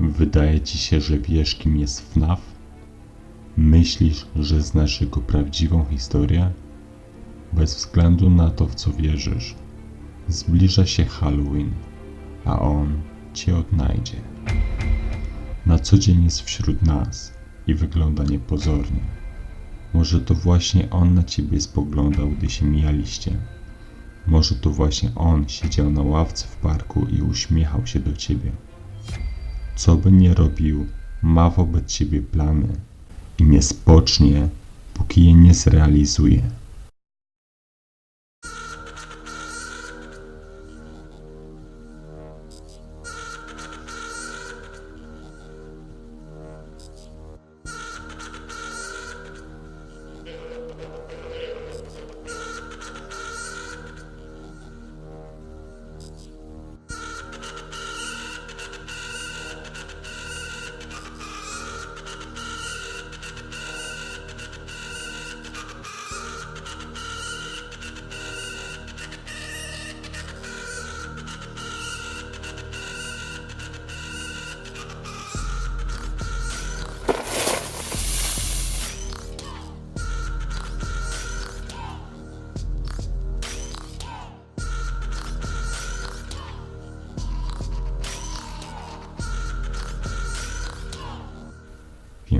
Wydaje ci się, że wiesz, kim jest FNAF? Myślisz, że znasz jego prawdziwą historię? Bez względu na to, w co wierzysz, zbliża się Halloween, a on cię odnajdzie. Na co dzień jest wśród nas i wygląda niepozornie. Może to właśnie on na ciebie spoglądał, gdy się mijaliście. Może to właśnie on siedział na ławce w parku i uśmiechał się do ciebie. Co by nie robił, ma wobec ciebie plany i nie spocznie, póki je nie zrealizuje.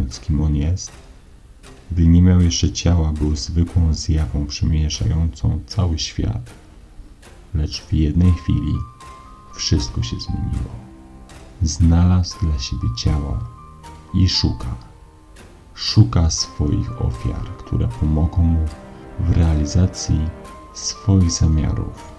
Więc kim on jest? Gdy nie miał jeszcze ciała, był zwykłą zjawą przemieszającą cały świat. Lecz w jednej chwili wszystko się zmieniło. Znalazł dla siebie ciało i szuka. Szuka swoich ofiar, które pomogą mu w realizacji swoich zamiarów.